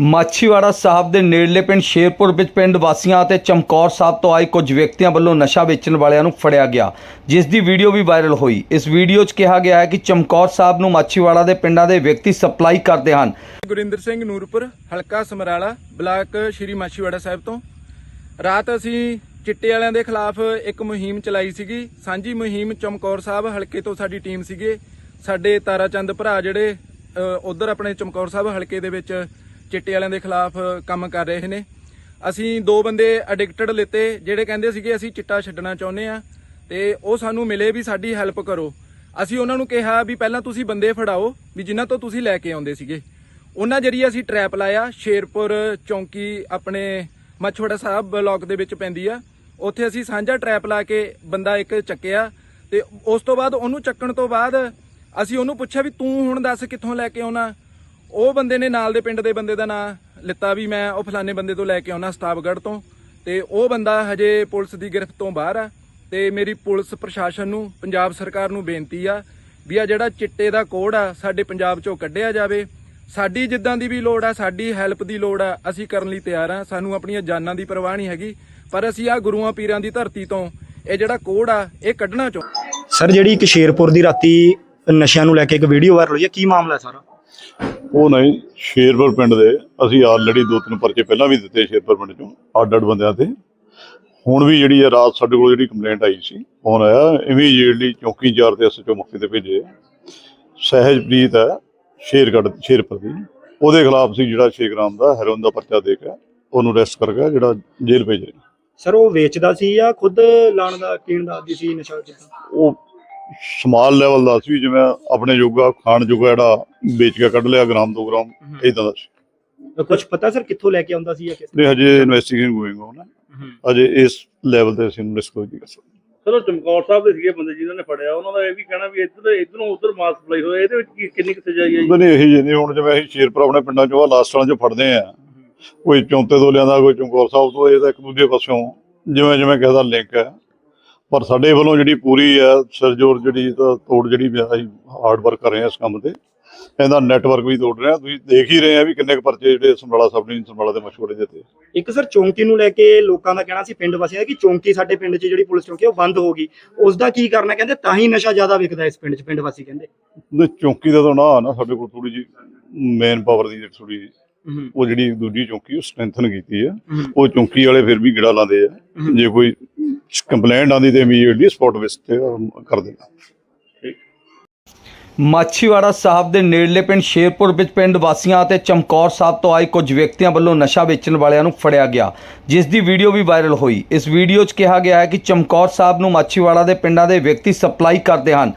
ਮਾਛੀਵਾੜਾ ਸਾਹਿਬ ਦੇ ਨੇੜਲੇ ਪਿੰਡ ਸ਼ੇਰਪੁਰ ਵਿੱਚ ਪਿੰਡ ਵਾਸੀਆਂ ਅਤੇ ਚਮਕੌਰ ਸਾਹਿਬ ਤੋਂ ਆਏ ਕੁਝ ਵਿਅਕਤੀਆਂ ਵੱਲੋਂ ਨਸ਼ਾ ਵੇਚਣ ਵਾਲਿਆਂ ਨੂੰ ਫੜਿਆ ਗਿਆ, ਜਿਸ ਦੀ ਵੀਡੀਓ ਵੀ ਵਾਇਰਲ ਹੋਈ। ਇਸ ਵੀਡੀਓ 'ਚ ਕਿਹਾ ਗਿਆ ਹੈ ਕਿ ਚਮਕੌਰ ਸਾਹਿਬ ਨੂੰ ਮਾਛੀਵਾੜਾ ਦੇ ਪਿੰਡਾਂ ਦੇ ਵਿਅਕਤੀ ਸਪਲਾਈ ਕਰਦੇ ਹਨ। ਗੁਰਿੰਦਰ ਸਿੰਘ ਨੂਰਪੁਰ, ਹਲਕਾ ਸਮਰਾਲਾ, ਬਲਾਕ ਸ਼੍ਰੀ ਮਾਛੀਵਾੜਾ ਸਾਹਿਬ ਤੋਂ। ਰਾਤ ਅਸੀਂ ਚਿੱਟੇ ਵਾਲਿਆਂ ਦੇ ਖਿਲਾਫ ਇੱਕ ਮੁਹਿੰਮ ਚਲਾਈ ਸੀਗੀ। ਸਾਂਝੀ ਮੁਹਿੰਮ ਚਮਕੌਰ ਸਾਹਿਬ ਹਲਕੇ ਤੋਂ ਸਾਡੀ ਟੀਮ ਸੀਗੇ। ਸਾਡੇ ਤਾਰਾਚੰਦ ਭਰਾ ਜਿਹੜੇ ਉਧਰ ਆਪਣੇ ਚਮਕੌਰ ਸਾਹਿਬ ਹਲਕੇ ਦੇ ਵਿੱਚ ਚਿੱਟੇ ਵਾਲਿਆਂ ਦੇ ਖਿਲਾਫ ਕੰਮ ਕਰ ਰਹੇ ਨੇ। ਅਸੀਂ ਦੋ ਬੰਦੇ ਐਡਿਕਟਡ ਲਿੱਤੇ, ਜਿਹੜੇ ਕਹਿੰਦੇ ਸੀਗੇ ਅਸੀਂ ਚਿੱਟਾ ਛੱਡਣਾ ਚਾਹੁੰਦੇ ਆ ਤੇ ਉਹ ਸਾਨੂੰ ਮਿਲੇ ਵੀ ਸਾਡੀ ਹੈਲਪ ਕਰੋ। ਅਸੀਂ ਉਹਨਾਂ ਨੂੰ ਕਿਹਾ ਵੀ ਪਹਿਲਾਂ ਤੁਸੀਂ ਬੰਦੇ ਫੜਾਓ ਵੀ ਜਿਨ੍ਹਾਂ ਤੋਂ ਤੁਸੀਂ ਲੈ ਕੇ ਆਉਂਦੇ ਸੀਗੇ। ਉਹਨਾਂ ਜਰੀਏ ਅਸੀਂ ਟਰੈਪ ਲਾਇਆ। ਸ਼ੇਰਪੁਰ ਚੌਂਕੀ ਆਪਣੇ ਮੱਛਵੜਾ ਸਾਹਿਬ ਬਲਾਕ ਦੇ ਵਿੱਚ ਪੈਂਦੀ ਆ। ਉੱਥੇ ਅਸੀਂ ਸਾਂਝਾ ਟਰੈਪ ਲਾ ਕੇ ਬੰਦਾ ਇੱਕ ਚੱਕਿਆ ਤੇ ਉਸ ਤੋਂ ਬਾਅਦ ਉਹਨੂੰ ਚੱਕਣ ਤੋਂ ਬਾਅਦ ਅਸੀਂ ਉਹਨੂੰ ਪੁੱਛਿਆ ਵੀ ਤੂੰ ਹੁਣ ਦੱਸ ਕਿੱਥੋਂ ਲੈ ਕੇ ਆਉਣਾ? ਉਹ ਬੰਦੇ ਨੇ ਨਾਲ ਦੇ ਪਿੰਡ ਦੇ ਬੰਦੇ ਦਾ ਨਾਂ ਲਿੱਤਾ ਵੀ ਮੈਂ, ਉਹ ਫਲਾਣੇ ਬੰਦੇ ਤੋਂ ਲੈ ਕੇ ਆਉਣਾ ਸਤਾਬਗੜ੍ਹ ਤੋਂ। ਤੇ ਉਹ ਬੰਦਾ ਹਜੇ ਪੁਲਿਸ ਦੀ ਗ੍ਰਿਫਤ ਤੋਂ ਬਾਹਰ ਆ। ਤੇ ਮੇਰੀ ਪੁਲਿਸ ਪ੍ਰਸ਼ਾਸਨ ਨੂੰ, ਪੰਜਾਬ ਸਰਕਾਰ ਨੂੰ ਬੇਨਤੀ ਆ ਵੀ ਆ ਜਿਹੜਾ ਚਿੱਟੇ ਦਾ ਕੋਡ ਆ, ਸਾਡੇ ਪੰਜਾਬ ਚੋਂ ਕੱਢਿਆ ਜਾਵੇ। ਸਾਡੀ ਜਿੱਦਾਂ ਦੀ ਵੀ ਲੋੜ ਆ, ਸਾਡੀ ਹੈਲਪ ਦੀ ਲੋੜ ਆ, ਅਸੀਂ ਕਰਨ ਲਈ ਤਿਆਰ ਆ। ਸਾਨੂੰ ਆਪਣੀਆਂ ਜਾਨਾਂ ਦੀ ਪਰਵਾਹ ਨਹੀਂ ਹੈਗੀ। ਪਰ ਅਸੀਂ ਆ ਗੁਰੂਆਂ ਪੀਰਾਂ ਦੀ ਧਰਤੀ ਤੋਂ ਇਹ ਜਿਹੜਾ ਕੋਡ ਆ, ਇਹ ਕੱਢਣਾ ਚਾਹੁੰਦੇ ਸਰ, ਜਿਹੜੀ ਇੱਕ ਸ਼ੇਰਪੁਰ ਦੀ ਰਾਤੀ ਨਸ਼ਿਆਂ ਨੂੰ ਲੈ ਕੇ ਇੱਕ ਵੀਡੀਓ ਵਾਇਰਲ ਹੋਈ ਹੈ ਕੀ ਮਾਮਲਾ ਹੈ ਸਾਰਾ? ਉਹ ਨਹੀਂ ਸ਼ੇਰਪੁਰ ਪਿੰਡ ਦੇ ਅਸੀਂ ਆਲਰੇਡੀ ਦੋ ਤਿੰਨ ਪਰਚੇ ਪਹਿਲਾਂ ਵੀ ਦਿੱਤੇ ਸ਼ੇਰਪੁਰ ਪਿੰਡ ਚੋਂ ਅੱਡ ਅੱਡ ਬੰਦਿਆਂ ਤੇ। ਹੁਣ ਵੀ ਜਿਹੜੀ ਹੈ ਰਾਤ ਸਾਡੇ ਕੋਲ ਜਿਹੜੀ ਕੰਪਲੇਂਟ ਆਈ ਸੀ ਫੋਨ ਆਇਆ ਇਮੀਡੀਏਟਲੀ ਚੌਕੀ ਇੰਚਾਰਜ ਤੇ ਐਸਐਚਓ ਮੌਕੇ ਤੇ ਭੇਜੇ। ਸਹਿਜਪ੍ਰੀਤ ਹੈ ਸ਼ੇਰਗੜ੍ਹ ਸ਼ੇਰਪੁਰ ਦੀ। ਉਹਦੇ ਖਿਲਾਫ ਸੀ ਜਿਹੜਾ 6 ਗ੍ਰਾਮ ਦਾ ਹੈਰੋਇਨ ਦਾ ਪਰਚਾ ਦੇ ਕੇ ਉਹਨੂੰ ਅਰੈਸਟ ਕਰ ਗਿਆ ਜਿਹੜਾ ਜੇਲ੍ਹ ਭੇਜ ਸਰ ਉਹ ਵੇਚਦਾ ਸੀ ਜਾਂ ਖੁਦ ਲਾਣ ਦਾ ਪੀਣ ਦਾ ਆਦੀ ਸੀ ਨਸ਼ਾ ਕਿੱਦਾਂ? ਉਹ ਸਮਾਲ ਲੈਵਲ ਦਾ ਸੀ ਜਿਵੇਂ ਆਪਣੇ ਜੋਗਾ ਖਾਣ ਜੋਗਾ ਜਿਹੜਾ ਵੇਚ ਕੇ ਕੱਢ ਲਿਆ ਗ੍ਰਾਮ 2 ਗ੍ਰਾਮ ਇਦਾਂ ਦਾ ਸੀ। ਕੁਝ ਪਤਾ ਸਰ ਕਿੱਥੋਂ ਲੈ ਕੇ ਆਉਂਦਾ ਸੀ ਜਾਂ ਕਿਸ ਨੇ ਹਜੇ ਇਨਵੈਸਟੀਗੇਸ਼ਨ ਗੋਇੰਗ on ਹੈ। ਅਜੇ ਇਸ ਲੈਵਲ ਤੇ ਅਸੀਂ ਡਿਸਕਲੋਜ਼ ਨਹੀਂ ਕਰ ਸਕਦੇ। ਚਲੋ ਚਮਕੌਰ ਸਾਹਿਬ ਦੇ ਸੀਗੇ ਬੰਦੇ ਜਿਨ੍ਹਾਂ ਨੇ ਫੜਿਆ ਉਹਨਾਂ ਦਾ ਇਹ ਵੀ ਕਹਿਣਾ ਵੀ ਇੱਧਰ ਇਧਰੋਂ ਉਧਰ ਮਾਸ ਸਪਲਾਈ ਹੋਇਆ ਇਹਦੇ ਵਿੱਚ ਕੀ ਕਿੰਨੀ ਕੁ ਸਜਾਈ ਹੈ ਜੀ? ਉਹਦੇ ਨੇ ਇਹੀ ਜਿਹੇ ਹੁਣ ਜਿਵੇਂ ਅਸੀਂ ਸ਼ੇਰਪੁਰ ਆਪਣੇ ਪਿੰਡਾਂ ਚੋਂ ਆ ਲਾਸਟ ਵਾਲਾਂ ਚੋਂ ਫੜਦੇ ਆ। ਕੋਈ ਚੌਂਤੇ ਤੋਂ ਲਿਆਂਦਾ ਕੋਈ ਚਮਕੌਰ ਸਾਹਿਬ ਤੋਂ ਇਹ ਤਾਂ ਇੱਕ ਦੂਜੇ ਪਾਸਿਓਂ ਜਿਵੇਂ ਜਿਵੇਂ ਕਿਸੇ ਦਾ ਲਿੰਕ ਹੈ। ਪਰ ਸਾਡੇ ਵੱਲੋਂ ਜਿਹੜੀ ਪੂਰੀ ਹੈ ਸਰਜੋਰ ਜਿਹੜੀ ਤੋੜ ਜਿਹੜੀ ਅਸੀਂ ਹਾਰਡ ਵਰਕ ਕਰ ਰਹੇ ਹਾਂ ਇਸ ਕੰਮ ਤੇ। ਇਹਦਾ ਨੈਟਵਰਕ ਵੀ ਤੋੜ ਰਹੇ ਤੁਸੀਂ ਦੇਖ ਹੀ ਰਹੇ ਆ ਵੀ ਕਿੰਨੇ ਕੁ ਪਰਚੇ ਜਿਹੜੇ ਸਮਰਾਲਾ ਸਬ ਨੇ ਸਮਰਾਲਾ ਦੇ ਮਸ਼ਹੂਰੇ ਦਿੱਤੇ ਇੱਕ ਸਰ ਚੌਂਕੀ ਨੂੰ ਲੈ ਕੇ ਲੋਕਾਂ ਦਾ ਕਹਿਣਾ ਸੀ ਪਿੰਡ ਵਾਸੀਆਂ ਦਾ ਕਿ ਚੌਂਕੀ ਸਾਡੇ ਪਿੰਡ 'ਚ ਜਿਹੜੀ ਪੁਲਿਸ ਚੌਂਕੀ ਉਹ ਬੰਦ ਹੋ ਗਈ। ਉਸ ਦਾ ਕੀ ਕਰਨਾ ਕਹਿੰਦੇ ਤਾਂ ਹੀ ਨਸ਼ਾ ਜ਼ਿਆਦਾ ਵਿਕਦਾ ਇਸ ਪਿੰਡ 'ਚ ਪਿੰਡ ਵਾਸੀ ਕਹਿੰਦੇ। ਉਹਦੇ ਚੌਂਕੀ ਦਾ ਤਾਂ ਨਾ ਨਾ ਸਾਡੇ ਕੋਲ ਥੋੜੀ ਜੀ ਮੇਨ ਪਾਵਰ ਦੀ ਥੋੜੀ ਉਹ ਜਿਹੜੀ ਦੂਜੀ ਚੌਂਕੀ ਉਹ ਸਟਰੈਂਥਨ ਕੀਤੀ ਹੈ। ਉਹ ਚੌਂਕੀ ਵਾਲੇ ਫਿਰ ਵੀ ਗਿੜਾ ਲਾਉਂਦੇ ਆ। ਜੇ ਕੋਈ ਕੰਪਲੇਂਟ ਆਉਂਦੀ ਤੇ ਇਮੀਡੀਏਟਲੀ ਸਪੌਟ ਉਹ ਕਰ ਦਿੰਦਾ। ਮਾਛੀਵਾੜਾ ਸਾਹਿਬ ਦੇ ਨੇੜਲੇ ਪਿੰਡ ਸ਼ੇਰਪੁਰ ਵਿੱਚ ਪਿੰਡ ਵਾਸੀਆਂ ਅਤੇ ਚਮਕੌਰ ਸਾਹਿਬ ਤੋਂ ਆਏ ਕੁਝ ਵਿਅਕਤੀਆਂ ਵੱਲੋਂ ਨਸ਼ਾ ਵੇਚਣ ਵਾਲਿਆਂ ਨੂੰ ਫੜਿਆ ਗਿਆ ਜਿਸ ਦੀ ਵੀਡੀਓ ਵੀ ਵਾਇਰਲ ਹੋਈ। ਇਸ ਵੀਡੀਓ 'ਚ ਕਿਹਾ ਗਿਆ ਹੈ ਕਿ ਚਮਕੌਰ ਸਾਹਿਬ ਨੂੰ ਮਾਛੀਵਾੜਾ ਦੇ ਪਿੰਡਾਂ ਦੇ ਵਿਅਕਤੀ ਸਪਲਾਈ ਕਰਦੇ ਹਨ।